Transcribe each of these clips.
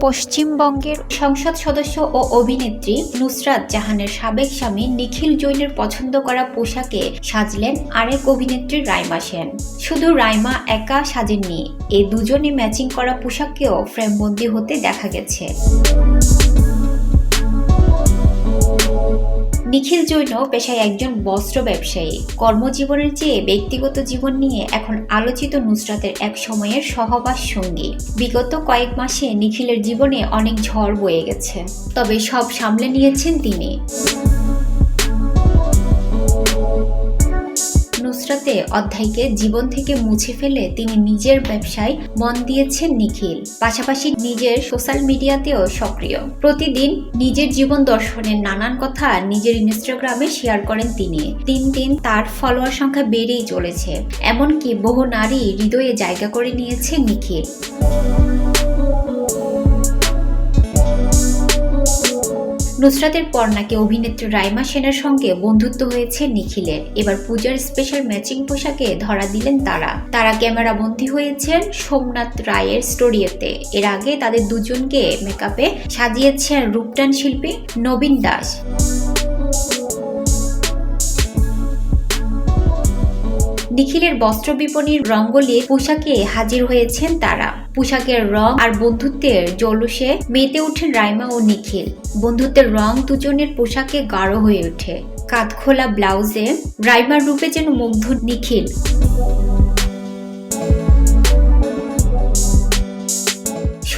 পশ্চিমবঙ্গের সংসদ সদস্য ও অভিনেত্রী নুসরাত জাহানের সাবেক স্বামী নিখিল জৈনের পছন্দ করা পোশাকে সাজলেন আরেক অভিনেত্রী রাইমা সেন। শুধু রাইমা একা সাজেননি, এ দুজনে ম্যাচিং করা পোশাককেও ফ্রেমবন্দি হতে দেখা গেছে। জৈন পেশায় একজন বস্ত্র ব্যবসায়ী। কর্মজীবনের চেয়ে ব্যক্তিগত জীবন নিয়ে এখন আলোচিত নুসরাতের এক সময়ের সহবাস সঙ্গী। বিগত কয়েক মাসে নিখিলের জীবনে অনেক ঝড় বয়ে গেছে। তবে সব সামলে নিয়েছেন তিনি। নুসরাতে অধ্যায়কে জীবন থেকে মুছে ফেলে তিনি নিজের ব্যবসায় মন দিয়েছেন নিখিল। পাশাপাশি নিজের সোশ্যাল মিডিয়াতেও সক্রিয়। প্রতিদিন নিজের জীবন দর্শনের নানান কথা নিজের ইনস্টাগ্রামে শেয়ার করেন তিনি। দিন দিন তার ফলোয়ার সংখ্যা বেড়েই চলেছে। এমনকি বহু নারী হৃদয়ে জায়গা করে নিয়েছে নিখিল। নুসরাতের পর নাকি অভিনেত্রী রাইমা সেনের সঙ্গে বন্ধুত্ব হয়েছে নিখিলের। এবার পূজার স্পেশাল ম্যাচিং পোশাকে ধরা দিলেন তারা। তারা ক্যামেরা বন্দী হয়েছেন সোমনাথ রায়ের স্টুডিওতে এর আগে তাদের দুজনকে মেকআপে সাজিয়েছেন রূপটান শিল্পী নবীন দাস। নিখিলের বস্ত্র বিপণীর রঙ্গলির পোশাকে হাজির হয়েছেন তারা। পোশাকের রং আর বন্ধুত্বের জলুসে মেতে ওঠেন রাইমা ও নিখিল। বন্ধুত্বের রং দুজনের পোশাকে গাঢ় হয়ে ওঠে। কাঁধখোলা ব্লাউজে রাইমার রূপে যেন মুগ্ধ নিখিল।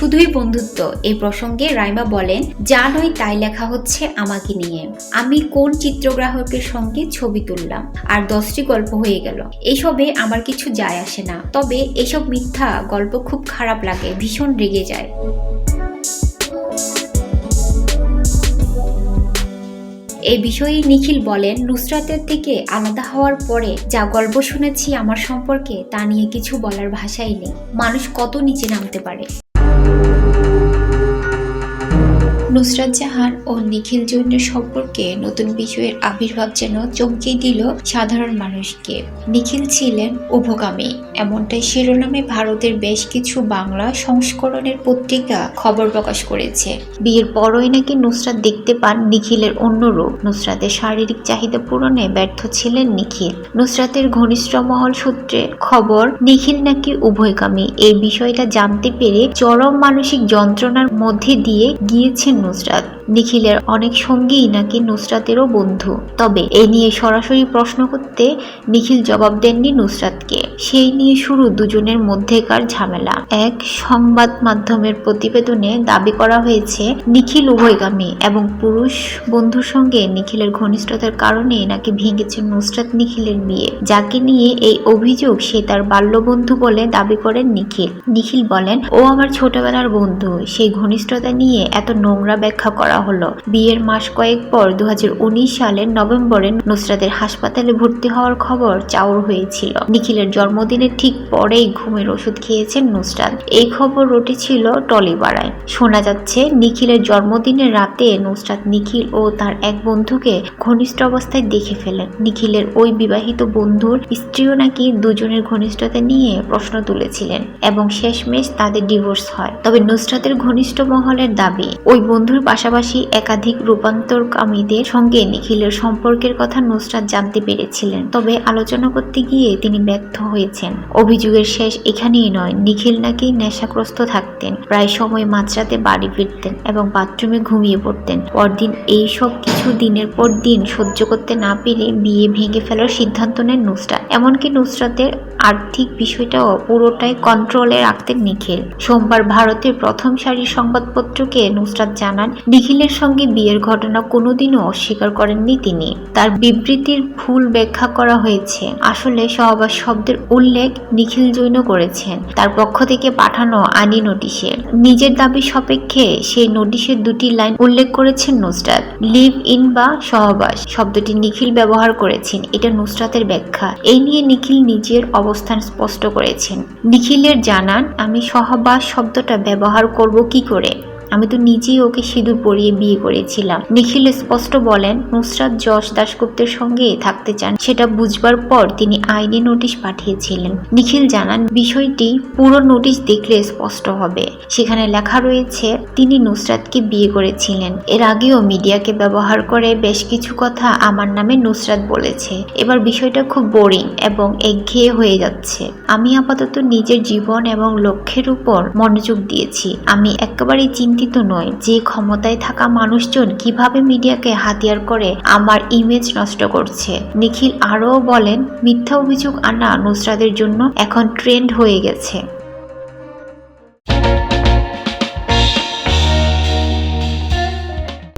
শুধুই বন্ধুত্ব। এই প্রসঙ্গে রাইমা বলেন, যা নয় তাই লেখা হচ্ছে আমাকে নিয়ে। আমি কোন চিত্রগ্রাহকের সঙ্গে ছবি তুললাম? আর দশটি গল্প হয়ে গেল। এসবে আমার কিছু যায় আসে না। তবে এসব মিথ্যা গল্প খুব খারাপ লাগে, ভীষণ রেগে যায়। এই বিষয়ে নিখিল বলেন, নুসরাতের থেকে আলাদা হওয়ার পরে যা গল্প শুনেছি আমার সম্পর্কে তা নিয়ে কিছু বলার ভাষাই নেই। মানুষ কত নিচে নামতে পারে? thank you. নুসরাত জাহান ও নিখিল জৈনের সম্পর্কে নতুন বিষয়ের আবির্ভাব যেন চমকে দিল সাধারণ মানুষকে। নিখিল ছিলেন উভগামী। এমনটাই শিরোনামে ভারতের বেশ কিছু বাংলা সংস্করণের পত্রিকা খবর প্রকাশ করেছে। বিয়ের পরই নাকি নুসরাত দেখতে পান নিখিলের অন্য রূপ। নুসরাতের শারীরিক চাহিদা পূরণে ব্যর্থ ছিলেন নিখিল। নুসরাতের ঘনিষ্ঠ মহল সূত্রে খবর, নিখিল নাকি উভয়কামী এই বিষয়টা জানতে পেরে চরম মানসিক যন্ত্রণার মধ্যে দিয়ে গিয়েছেন নুসরাত নিখিলের অনেক সঙ্গীই নাকি নুসরাতেরও বন্ধু। তবে এ নিয়ে সরাসরি প্রশ্ন করতে নিখিল জবাব দেননি নুসরাতকে। সেই নিয়ে শুরু দুজনের মধ্যেকার ঝামেলা। এক সংবাদ মাধ্যমের প্রতিবেদনে দাবি করা হয়েছে, নিখিল উভয়গামী এবং পুরুষ বন্ধুর সঙ্গে নিখিলের ঘনিষ্ঠতার কারণে নাকি ভেঙেছে নুসরাত নিখিলের বিয়ে। যাকে নিয়ে এই অভিযোগ সে তার বাল্যবন্ধু বলে দাবি করেন নিখিল। নিখিল বলেন, ও আমার ছোটবেলার বন্ধু। সেই ঘনিষ্ঠতা নিয়ে এত নোংরা ব্যাখ্যা করা হলো। বিয়ের মাস কয়েক পর দু হাজার উনিশ সালের নভেম্বরে নুসরাতের হাসপাতালে ভর্তি হওয়ার খবর চাউর হয়েছিল। নিখিলের জন্মদিনের ঠিক পরেই ঘুমের ওষুধ খেয়েছেন নুসরাত। এই খবর রটেছিল টলিপাড়ায়। শোনা যাচ্ছে, নিখিলের জন্মদিনের রাতে নুসরাত নিখিল ও তার এক বন্ধুকে ঘনিষ্ঠ অবস্থায় দেখে ফেলেন। নিখিলের ওই বিবাহিত বন্ধুর স্ত্রীও নাকি দুজনের ঘনিষ্ঠতা নিয়ে প্রশ্ন তুলেছিলেন এবং শেষমেশ তাদের ডিভোর্স হয়। তবে নুসরাতের ঘনিষ্ঠ মহলের দাবি, ওই বন্ধুর পাশাপাশি একাধিক রূপান্তরকামীদের সঙ্গে নিখিলের সম্পর্কের কথা নুসরাত জানতে পেরেছিলেন। তবে আলোচনা করতে গিয়ে তিনি ব্যর্থ হয়েছেন। অভিযোগের শেষ এখানেই নয়, নিখিল নাকি নেশাগ্রস্ত থাকতেন, প্রায় সময় মাঝরাতে বাড়ি ফিরতেন এবং বাথরুমে ঘুমিয়ে পড়তেন। পরদিন এই সব কিছু দিনের পর দিন সহ্য করতে না পেরে বিয়ে ভেঙে ফেলার সিদ্ধান্ত নেন নুসরাত। এমনকি নুসরাতের আর্থিক বিষয়টাও পুরোটাই কন্ট্রোলে রাখতেন নিখিল। সোমবার ভারতের প্রথম সারির সংবাদপত্রকে নুসরাত জানান নিখিলের সঙ্গে বিয়ের ঘটনা কোনোদিনও অস্বীকার করেননি তিনি। তার বিবৃতির ভুল ব্যাখ্যা করা হয়েছে। আসলে সহবাস শব্দের উল্লেখ নিখিল জৈন করেছেন। তার পক্ষ থেকে পাঠানো আনি নোটিশে নিজের দাবি সাপেক্ষে সেই নোটিশের দুটি লাইন উল্লেখ করেছেন নুসরাত। লিভ ইন বা সহবাস শব্দটি নিখিল ব্যবহার করেছেন। এটা নুসরাতের ব্যাখ্যা। এই নিয়ে নিখিল নিজের অবস্থান স্পষ্ট করেছেন। নিখিলের জানান, আমি সহবাস শব্দটা ব্যবহার করব কি করে? আমি তো নিজেই ওকে সিঁদুর পরিয়ে বিয়ে করেছিলাম। নিখিল স্পষ্ট বলেন, নুসরাত যশ দাশগুপ্তের সঙ্গে থাকতে চান। সেটা বুঝবার পর তিনি আইনি নোটিশ পাঠিয়েছিলেন। নিখিল জানান, বিষয়টি পুরো নোটিশ দেখলে স্পষ্ট হবে। সেখানে লেখা রয়েছে, তিনি নুসরাতকে বিয়ে করেছিলেন। এর আগেও মিডিয়াকে ব্যবহার করে বেশ কিছু কথা আমার নামে নুসরাত বলেছে। এবার বিষয়টা খুব বোরিং এবং একঘেয়ে হয়ে যাচ্ছে। আমি আপাতত নিজের জীবন এবং লক্ষ্যের উপর মনোযোগ দিয়েছি। আমি একেবারেই চিন্তিত নই যে ক্ষমতায় থাকা মানুষজন কীভাবে মিডিয়াকে হাতিয়ার করে, আমার ইমেজ নষ্ট করছে। নিখিল আরও বলেন, মিথ্যা অভিযোগ আনা নুসরাদের জন্য এখন ট্রেন্ড হয়ে গেছে।